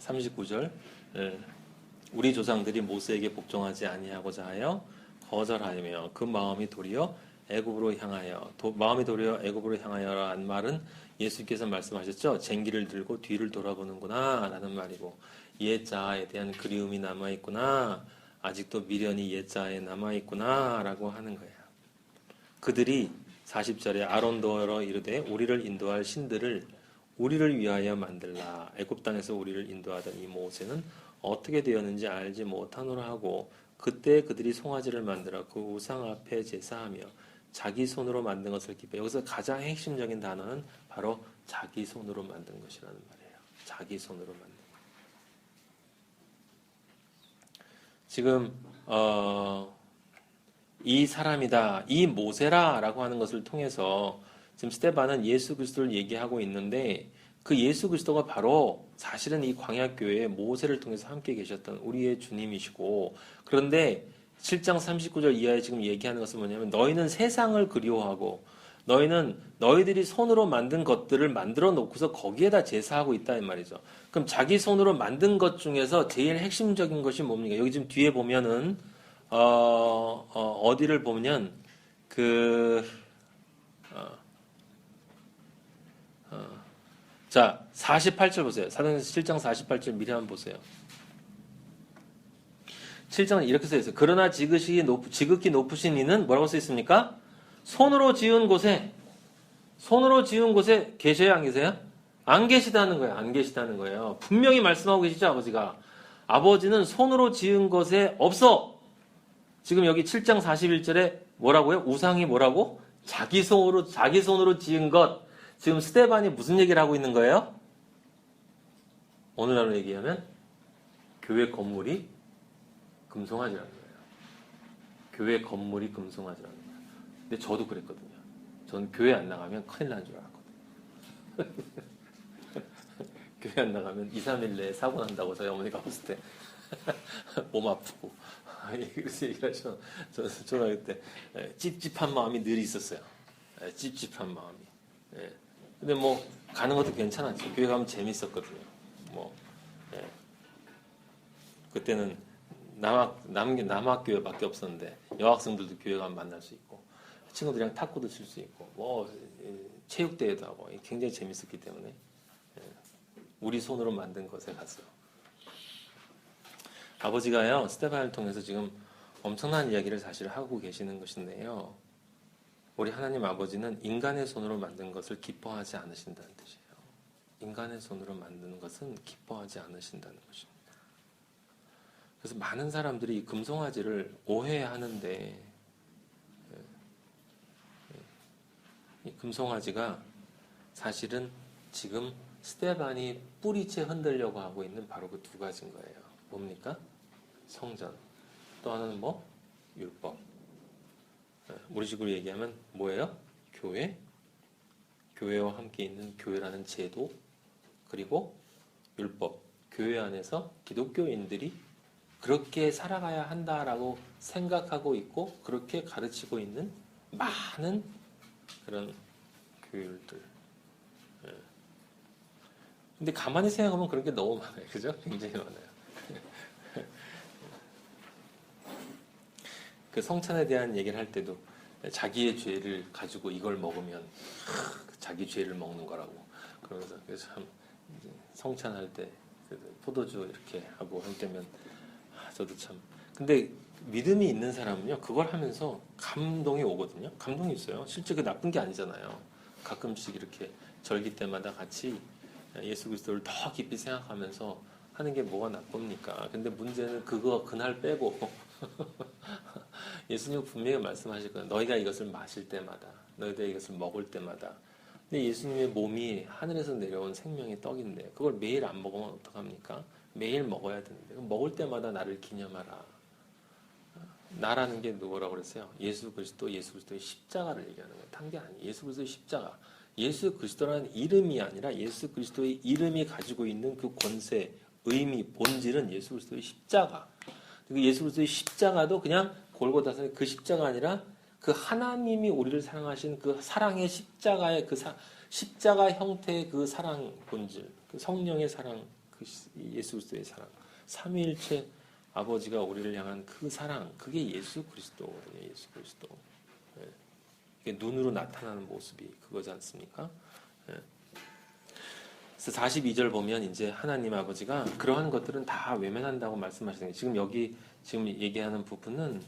39절 예. 우리 조상들이 모세에게 복종하지 아니하고자 하여 거절하며 그 마음이 도리어 애굽으로 향하여 도- 마음이 도리어 애굽으로 향하여라는 말은 예수께서 말씀하셨죠. 쟁기를 들고 뒤를 돌아보는구나라는 말이고 옛자에 대한 그리움이 남아 있구나. 아직도 미련이 옛자에 남아 있구나라고 하는 거예요. 그들이 40절에 아론도어로 이르되 우리를 인도할 신들을 우리를 위하여 만들라. 애굽 땅에서 우리를 인도하던 이 모세는 어떻게 되었는지 알지 못하노라 하고 그때 그들이 송아지를 만들어 그 우상 앞에 제사하며 자기 손으로 만든 것을 기뻐. 여기서 가장 핵심적인 단어는 바로 자기 손으로 만든 것이라는 말이에요. 자기 손으로 만든. 것. 지금 어, 이 사람이다, 이 모세라라고 하는 것을 통해서 지금 스테반은 예수 그리스도를 얘기하고 있는데 그 예수 그리스도가 바로 사실은 이 광야교회에 모세를 통해서 함께 계셨던 우리의 주님이시고 그런데 7장 39절 이하에 지금 얘기하는 것은 뭐냐면 너희는 세상을 그리워하고 너희는 너희들이 손으로 만든 것들을 만들어 놓고서 거기에다 제사하고 있다 이 말이죠. 그럼 자기 손으로 만든 것 중에서 제일 핵심적인 것이 뭡니까? 여기 지금 뒤에 보면은 어, 어, 디를 보면 그 어, 어, 자 48절 보세요. 사도행전 7장 48절 미리 한번 보세요. 7장은 이렇게 써 있어요. 그러나 지극히, 높, 지극히 높으신 이는 뭐라고 써 있습니까? 손으로 지은 곳에 손으로 지은 곳에 계셔요 안 계세요? 안 계시다는 거예요. 안 계시다는 거예요. 분명히 말씀하고 계시죠 아버지가. 아버지는 손으로 지은 것에 없어. 지금 여기 7장 41절에 뭐라고요? 우상이 뭐라고? 자기 손으로 자기 손으로 지은 것. 지금 스테반이 무슨 얘기를 하고 있는 거예요? 오늘날로 얘기하면 교회 건물이 금송아지라는 거예요. 교회 건물이 금송아지라는 거예요. 근데 저도 그랬거든요. 전 교회 안 나가면 큰일 난줄 알았거든요. 교회 안 나가면 2, 3일 내에 사고 난다고 저희 어머니가 봤을 때 몸 아프고 그래서 얘기하죠. 저 초등학교 때 예, 찝찝한 마음이 늘 있었어요. 예, 찝찝한 마음이. 예. 근데 뭐 가는 것도 괜찮았죠. 교회 가면 재밌었거든요. 뭐 예. 그때는 남학 남게 남학 교회밖에 없었는데 여학생들도 교회 가면 만날 수 있고 친구들이랑 탁구도 칠 수 있고 뭐 예, 체육대회도 하고 굉장히 재밌었기 때문에 예, 우리 손으로 만든 것에 갔어요. 아버지가요 스테반을 통해서 지금 엄청난 이야기를 사실 하고 계시는 것인데요. 우리 하나님 아버지는 인간의 손으로 만든 것을 기뻐하지 않으신다는 뜻이에요. 인간의 손으로 만드는 것은 기뻐하지 않으신다는 것입니다. 그래서 많은 사람들이 이 금송아지를 오해하는데 예, 예, 이 금송아지가 사실은 지금 스테반이 뿌리채 흔들려고 하고 있는 바로 그 두 가지인 거예요. 뭡니까? 성전. 또 하나는 뭐? 율법. 예, 우리 식으로 얘기하면 뭐예요? 교회. 교회와 함께 있는 교회라는 제도. 그리고 율법. 교회 안에서 기독교인들이 그렇게 살아가야 한다라고 생각하고 있고 그렇게 가르치고 있는 많은 그런 교율들. 예. 근데 가만히 생각하면 그런 게 너무 많아요. 그죠? 굉장히 많아요. 그 성찬에 대한 얘기를 할 때도 자기의 죄를 가지고 이걸 먹으면 하, 자기 죄를 먹는 거라고 그러면서 참 성찬할 때그 포도주 이렇게 하고 할 때면 아, 저도 참. 근데 믿음이 있는 사람은요 그걸 하면서 감동이 오거든요. 감동이 있어요. 실제 그 나쁜 게 아니잖아요. 가끔씩 이렇게 절기 때마다 같이 예수 그리스도를 더 깊이 생각하면서 하는 게 뭐가 나쁩니까? 근데 문제는 그거 그날 빼고 예수님 분명히 말씀하실 거예요 너희가 이것을 마실 때마다 너희가 이것을 먹을 때마다 근데 예수님의 몸이 하늘에서 내려온 생명의 떡인데 그걸 매일 안 먹으면 어떡합니까? 매일 먹어야 되는데 먹을 때마다 나를 기념하라. 나라는 게 누구라고 그랬어요? 예수 그리스도, 예수 그리스도의 십자가를 얘기하는 거예요. 탄게 아니에요. 예수 그리스도의 십자가. 예수 그리스도라는 이름이 아니라 예수 그리스도의 이름이 가지고 있는 그 권세, 의미, 본질은 예수 그리스도의 십자가. 그 예수 그리스도의 십자가도 그냥 골고다서의 그 십자가 아니라 그 하나님이 우리를 사랑하신 그 사랑의 십자가의 그 사, 십자가 형태의 그 사랑 본질, 그 성령의 사랑 그 예수 그리스도의 사랑, 삼위일체 아버지가 우리를 향한 그 사랑, 그게 예수 그리스도거든요. 예수 그리스도. 예. 눈으로 나타나는 모습이 그거지 않습니까? 예. 그래서 42절 보면 이제 하나님 아버지가 그러한 것들은 다 외면한다고 말씀하시는 거예요. 지금 여기 지금 얘기하는 부분은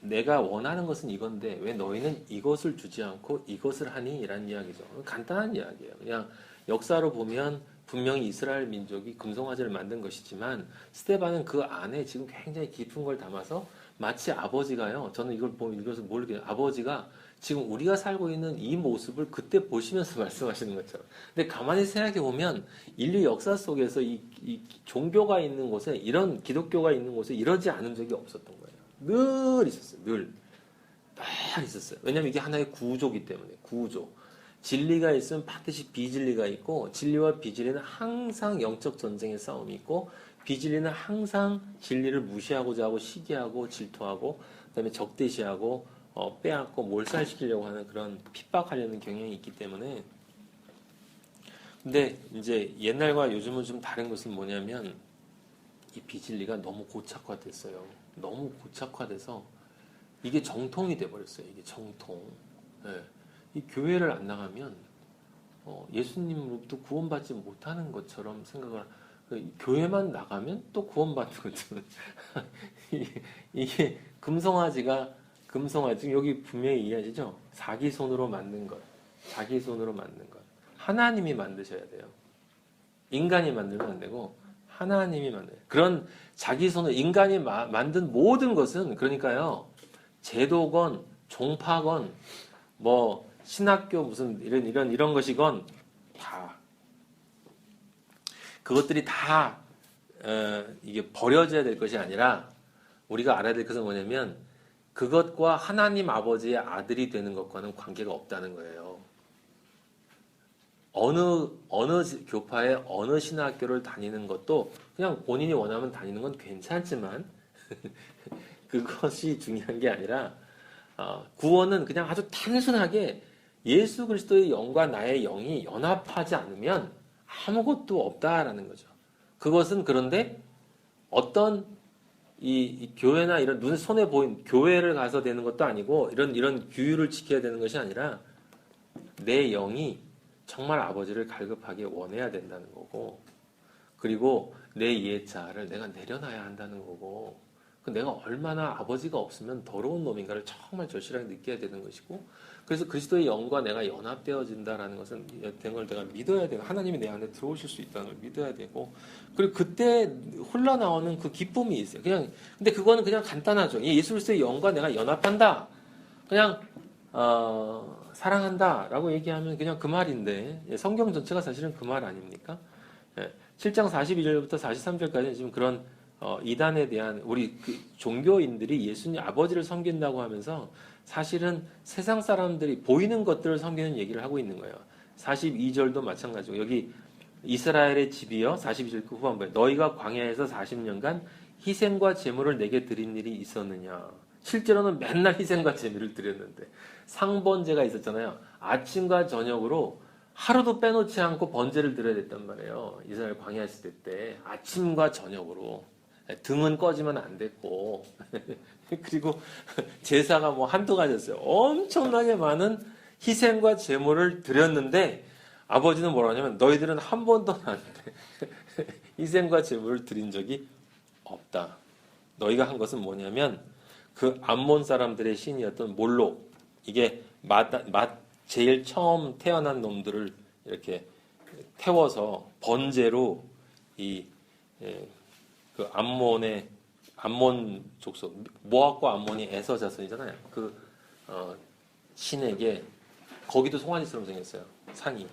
내가 원하는 것은 이건데 왜 너희는 이것을 주지 않고 이것을 하니? 이란 이야기죠. 간단한 이야기예요. 그냥 역사로 보면 분명히 이스라엘 민족이 금송아지를 만든 것이지만 스테반은 그 안에 지금 굉장히 깊은 걸 담아서 마치 아버지가요. 저는 이걸 보면 읽어서 모르겠어요. 아버지가 지금 우리가 살고 있는 이 모습을 그때 보시면서 말씀하시는 것처럼. 근데 가만히 생각해 보면 인류 역사 속에서 이, 이 종교가 있는 곳에 이런 기독교가 있는 곳에 이러지 않은 적이 없었던 거예요. 늘 있었어요. 늘. 늘 있었어요. 왜냐면 이게 하나의 구조기 때문에. 구조. 진리가 있으면 반드시 비진리가 있고 진리와 비진리는 항상 영적 전쟁의 싸움이 있고 비진리는 항상 진리를 무시하고자 하고 시기하고 질투하고 그다음에 적대시하고 어, 빼앗고 몰살시키려고 하는 그런 핍박하려는 경향이 있기 때문에 근데 이제 옛날과 요즘은 좀 다른 것은 뭐냐면 이 비진리가 너무 고착화됐어요. 너무 고착화돼서 이게 정통이 돼버렸어요. 이게 정통. 예. 이 교회를 안 나가면 어, 예수님으로부터 구원받지 못하는 것처럼 생각을 그 교회만 나가면 또 구원받는 것처럼 이게, 이게 금송아지가 금송아지 여기 분명히 이해하시죠? 자기 손으로 만든 것, 자기 손으로 만든 것. 하나님이 만드셔야 돼요. 인간이 만들면 안 되고 하나님이 만들. 그런 자기 손으로 인간이 마- 만든 모든 것은 그러니까요. 제도건 종파건 뭐 신학교 무슨 이런 이런 이런 것이건 다. 그것들이 다 어, 이게 버려져야 될 것이 아니라 우리가 알아야 될 것은 뭐냐면 그것과 하나님 아버지의 아들이 되는 것과는 관계가 없다는 거예요. 어느 어느 교파의 어느 신학교를 다니는 것도 그냥 본인이 원하면 다니는 건 괜찮지만 그것이 중요한 게 아니라 어, 구원은 그냥 아주 단순하게 예수 그리스도의 영과 나의 영이 연합하지 않으면 아무것도 없다라는 거죠. 그것은 그런데 어떤 이, 이 교회나 이런 눈 손에 보인 교회를 가서 되는 것도 아니고 이런 이런 규율을 지켜야 되는 것이 아니라 내 영이 정말 아버지를 갈급하게 원해야 된다는 거고 그리고 내 이해자를 내가 내려놔야 한다는 거고 그 내가 얼마나 아버지가 없으면 더러운 놈인가를 정말 절실하게 느껴야 되는 것이고 그래서 그리스도의 영과 내가 연합되어진다라는 것은 된걸 내가 믿어야 되고 하나님이 내 안에 들어오실 수 있다는 걸 믿어야 되고 그리고 그때 흘러 나오는 그 기쁨이 있어요. 그냥 근데 그거는 그냥 간단하죠. 이 예수 그리스도의 영과 내가 연합한다. 그냥 어, 사랑한다라고 얘기하면 그냥 그 말인데 예, 성경 전체가 사실은 그 말 아닙니까? 예, 7장 42절부터 43절까지 지금 그런 어, 이단에 대한 우리 그 종교인들이 예수님 아버지를 섬긴다고 하면서 사실은 세상 사람들이 보이는 것들을 섬기는 얘기를 하고 있는 거예요. 42절도 마찬가지고 여기 이스라엘의 집이여 42절 그 후반부에 너희가 광야에서 40년간 희생과 제물을 내게 드린 일이 있었느냐. 실제로는 맨날 희생과 제물을 드렸는데 상번제가 있었잖아요. 아침과 저녁으로 하루도 빼놓지 않고 번제를 드려야 됐단 말이에요. 이스라엘 광야 시대 때 아침과 저녁으로 등은 꺼지면 안 됐고 그리고 제사가 뭐 한두 가지였어요. 엄청나게 많은 희생과 제물을 드렸는데 아버지는 뭐라 하냐면 너희들은 한 번도 나한테 희생과 제물을 드린 적이 없다. 너희가 한 것은 뭐냐면 그 암몬 사람들의 신이었던 몰록 이게 맛, 맛 제일 처음 태어난 놈들을 이렇게 태워서 번제로 이 예, 그 암몬의 암몬 족속 모압과 암몬이 에서 자손이잖아요. 그 어, 신에게 거기도 송아지처럼 생겼어요. 상이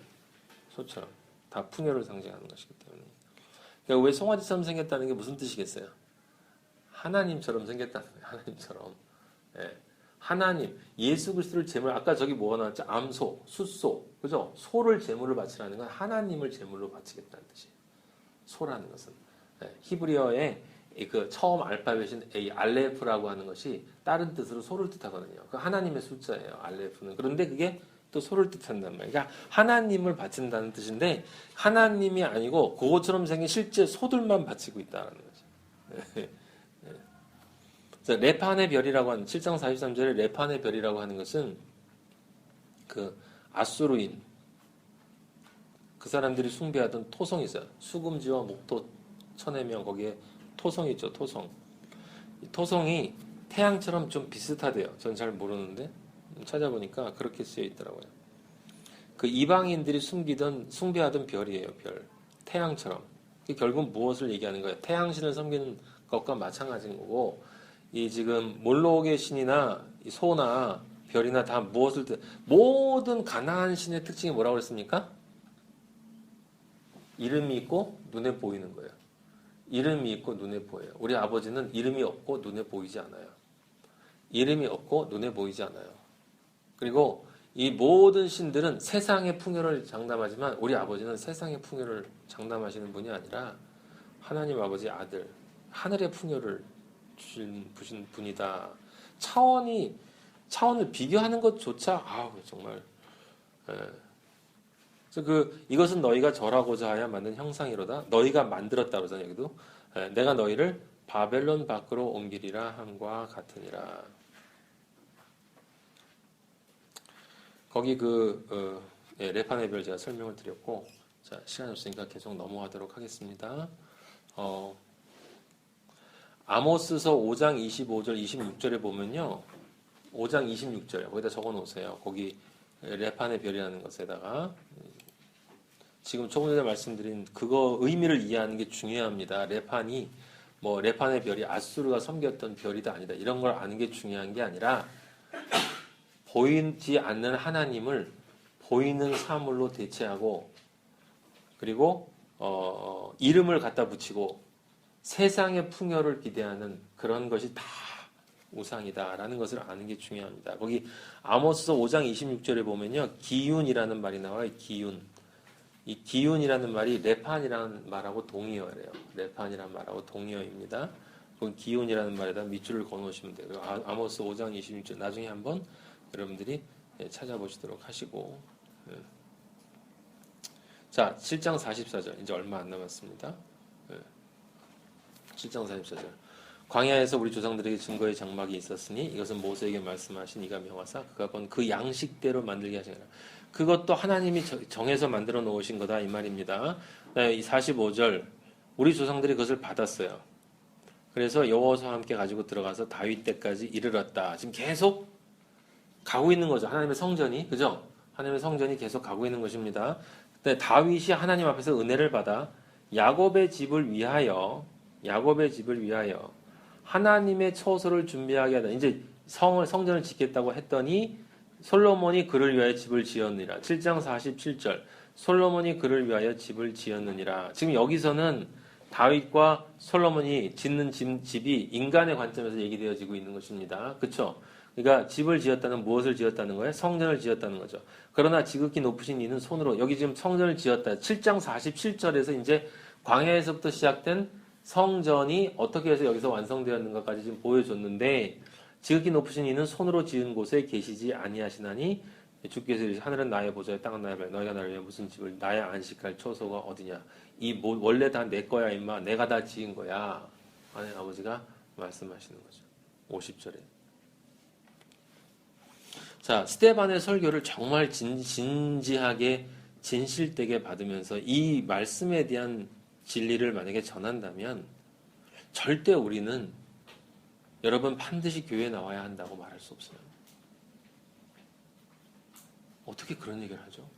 소처럼 다 풍요를 상징하는 것이기 때문에. 그러니까 왜 송아지처럼 생겼다는 게 무슨 뜻이겠어요? 하나님처럼 생겼다는 거예요. 하나님처럼. 예. 하나님, 예수 그리스도를 제물 아까 저기 뭐가 나왔죠? 암소, 숫소, 그죠? 소를 제물로 바치라는 건 하나님을 제물로 바치겠다는 뜻이에요. 소라는 것은 예. 히브리어의 이그 처음 알파벳인 A, 알레프라고 하는 것이 다른 뜻으로 소를 뜻하거든요. 그 하나님의 숫자예요. 알레프는. 그런데 그게 또 소를 뜻한단 말이에요. 그러니까 하나님을 바친다는 뜻인데 하나님이 아니고 그것처럼 생긴 실제 소들만 바치고 있다는 거죠. 네. 네. 그래서 레판의 별이라고 하는 7장 43절에 레판의 별이라고 하는 것은 그 아수르인 그 사람들이 숭배하던 토성이 있어요. 수금지와 목토 천해명 거기에 토성이 있죠. 토성. 이 토성이 태양처럼 좀 비슷하대요. 전 잘 모르는데 찾아보니까 그렇게 쓰여 있더라고요. 그 이방인들이 숨기던 숭배하던 별이에요. 별. 태양처럼. 결국 무엇을 얘기하는 거예요? 태양신을 섬기는 것과 마찬가지인 거고 이 지금 몰록의 신이나 이 소나 별이나 다 무엇을 뜻 모든 가나안 신의 특징이 뭐라고 그랬습니까? 이름이 있고 눈에 보이는 거예요. 이름이 있고 눈에 보여요. 우리 아버지는 이름이 없고 눈에 보이지 않아요. 이름이 없고 눈에 보이지 않아요. 그리고 이 모든 신들은 세상의 풍요를 장담하지만 우리 아버지는 세상의 풍요를 장담하시는 분이 아니라 하나님 아버지 아들 하늘의 풍요를 주신 부신 분이다. 차원이 차원을 비교하는 것조차 아우 정말 예. 그래서 그 이것은 너희가 절하고자 하여 만든 형상이로다. 너희가 만들었다 그러잖아요. 여기도 예, 내가 너희를 바벨론 밖으로 옮기리라 함과 같으니라. 거기 그 어, 예, 레판의 별 제가 설명을 드렸고 자 시간 없으니까 계속 넘어가도록 하겠습니다. 어, 아모스서 5장 25절 26절에 보면요. 5장 26절 거기다 적어 놓으세요. 거기 레판의 별이라는 것에다가 지금 조금 전에 말씀드린 그거 의미를 이해하는 게 중요합니다. 레판이 뭐 레판의 별이 아수르가 섬겼던 별이다 아니다 이런 걸 아는 게 중요한 게 아니라 보이지 않는 하나님을 보이는 사물로 대체하고 그리고 어, 이름을 갖다 붙이고 세상의 풍요를 기대하는 그런 것이 다 우상이다라는 것을 아는 게 중요합니다. 거기 아모스서 5장 26절에 보면요. 기윤이라는 말이 나와요. 기윤. 이 기윤이라는 말이 레판이라는 말하고 동의어래요. 레판이라는 말하고 동의어입니다. 그 기윤이라는 말에다 밑줄을 거놓으시면 돼요. 아, 아모스 5장 26절 나중에 한번 여러분들이 예, 찾아보시도록 하시고 예. 자 7장 44절 이제 얼마 안 남았습니다. 7장 44절 광야에서 우리 조상들에게 증거의 장막이 있었으니 이것은 모세에게 말씀하신 이가 명하사 그가 본 그 양식대로 만들게 하시니라. 그것도 하나님이 정해서 만들어 놓으신 거다 이 말입니다. 네, 이 45절 우리 조상들이 그것을 받았어요. 그래서 여호와와 함께 가지고 들어가서 다윗 때까지 이르렀다. 지금 계속 가고 있는 거죠. 하나님의 성전이 그죠? 하나님의 성전이 계속 가고 있는 것입니다. 근데 다윗이 하나님 앞에서 은혜를 받아 야곱의 집을 위하여 야곱의 집을 위하여 하나님의 처소를 준비하게 하다. 이제 성을 성전을 짓겠다고 했더니 솔로몬이 그를 위하여 집을 지었느니라. 7장 47절. 솔로몬이 그를 위하여 집을 지었느니라. 지금 여기서는 다윗과 솔로몬이 짓는 집, 이 인간의 관점에서 얘기되어지고 있는 것입니다. 그렇죠? 그러니까 집을 지었다는 무엇을 지었다는 거예요? 성전을 지었다는 거죠. 그러나 지극히 높으신 이는 손으로 여기 지금 성전을 지었다. 7장 47절에서 이제 광야에서부터 시작된 성전이 어떻게 해서 여기서 완성되었는가까지 지금 보여줬는데 지극히 높으신 이는 손으로 지은 곳에 계시지 아니하시나니 주께서 하늘은 나의 보좌에 땅은 나의 발 너희가 나를 위해 무슨 집을 나의 안식할 처소가 어디냐? 이 뭐, 원래 다 내 거야 임마. 내가 다 지은 거야. 하나님 아버지가 말씀하시는 거죠. 50절에. 자 스테반의 설교를 정말 진, 진지하게 진실되게 받으면서 이 말씀에 대한 진리를 만약에 전한다면 절대 우리는 여러분 반드시 교회에 나와야 한다고 말할 수 없어요. 어떻게 그런 얘기를 하죠?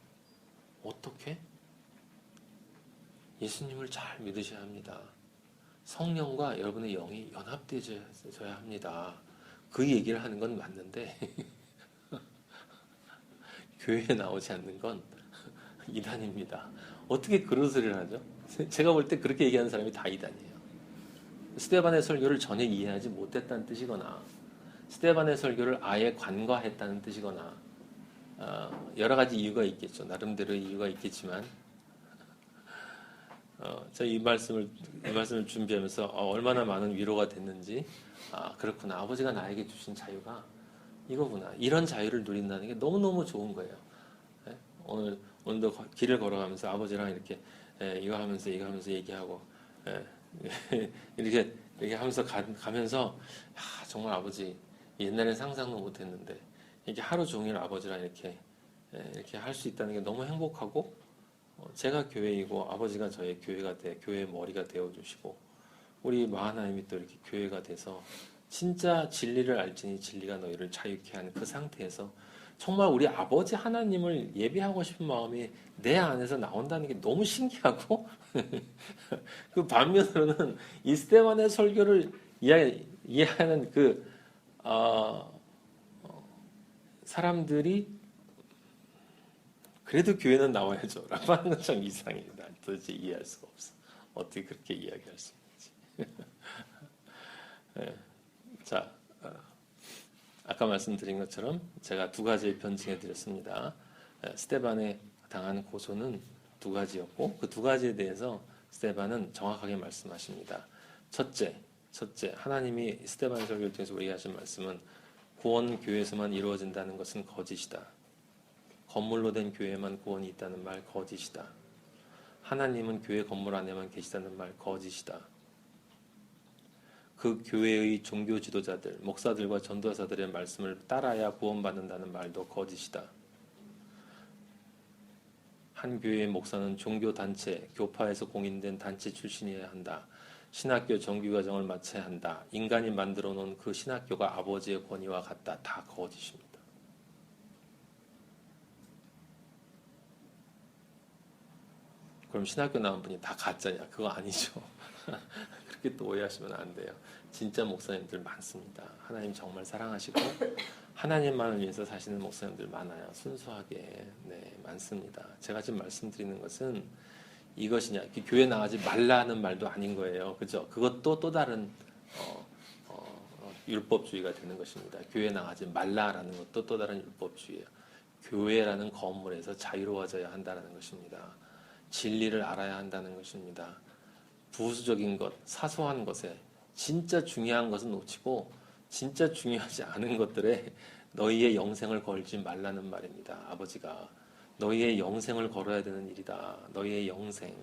어떻게? 예수님을 잘 믿으셔야 합니다. 성령과 여러분의 영이 연합되어야 합니다. 그 얘기를 하는 건 맞는데 교회에 나오지 않는 건 이단입니다. 어떻게 그런 소리를 하죠? 제가 볼 때 그렇게 얘기하는 사람이 다 이단이에요. 스테반의 설교를 전혀 이해하지 못했다는 뜻이거나 스테반의 설교를 아예 관과했다는 뜻이거나 어, 여러 가지 이유가 있겠죠. 나름대로 이유가 있겠지만 어, 제가 이 말씀을 이 말씀을 준비하면서 어, 얼마나 많은 위로가 됐는지 아 그렇구나 아버지가 나에게 주신 자유가 이거구나 이런 자유를 누린다는 게 너무 너무 좋은 거예요. 오늘 오늘도 거- 길을 걸어가면서 아버지랑 이렇게 예, 이거 하면서 이거 하면서 얘기하고 예, 이렇게 이렇게 하면서 가, 가면서 아, 정말 아버지 옛날엔 상상도 못했는데 이렇게 하루 종일 아버지랑 이렇게 예, 이렇게 할 수 있다는 게 너무 행복하고 어, 제가 교회이고 아버지가 저의 교회가 돼 교회의 머리가 되어 주시고 우리 마하나임이 또 이렇게 교회가 돼서 진짜 진리를 알지니 진리가 너희를 자유케 하는 그 상태에서 정말 우리 아버지 하나님을 예배하고 싶은 마음이 내 안에서 나온다는 게 너무 신기하고 그 반면으로는 이 스테반의 설교를 이해, 이해하는 그 어, 어, 사람들이 그래도 교회는 나와야죠. 라고 하는 건참난 도대체 이해할 수가 없어. 어떻게 그렇게 이야기할 수 있는지. 예. 자 어, 아까 말씀드린 것처럼 제가 두 가지를 변증해 드렸습니다. 에, 스테반의 당한 고소는 두 가지였고 그 두 가지에 대해서 스테반은 정확하게 말씀하십니다. 첫째, 첫째 하나님이 스테반의 설교를 통해서 우리에게 하신 말씀은 구원 교회에서만 이루어진다는 것은 거짓이다. 건물로 된 교회에만 구원이 있다는 말 거짓이다. 하나님은 교회 건물 안에만 계시다는 말 거짓이다. 그 교회의 종교 지도자들, 목사들과 전도사들의 말씀을 따라야 구원받는다는 말도 거짓이다. 한 교회의 목사는 종교 단체, 교파에서 공인된 단체 출신이어야 한다. 신학교 정규 과정을 마쳐야 한다. 인간이 만들어 놓은 그 신학교가 아버지의 권위와 같다. 다 거짓입니다. 그럼 신학교 나온 분이 다 가짜냐? 그거 아니죠. 그렇게 또 오해하시면 안 돼요. 진짜 목사님들 많습니다. 하나님 정말 사랑하시고 하나님만을 위해서 사시는 목사님들 많아요. 순수하게 네 많습니다. 제가 지금 말씀드리는 것은 이것이냐 그 교회 나가지 말라는 말도 아닌 거예요. 그죠? 그것도 또 다른 어, 어, 어, 율법주의가 되는 것입니다. 교회 나가지 말라라는 것도 또 다른 율법주의예요. 교회라는 건물에서 자유로워져야 한다는 것입니다. 진리를 알아야 한다는 것입니다. 부수적인 것, 사소한 것에 진짜 중요한 것은 놓치고 진짜 중요하지 않은 것들에 너희의 영생을 걸지 말라는 말입니다. 아버지가 너희의 영생을 걸어야 되는 일이다. 너희의 영생.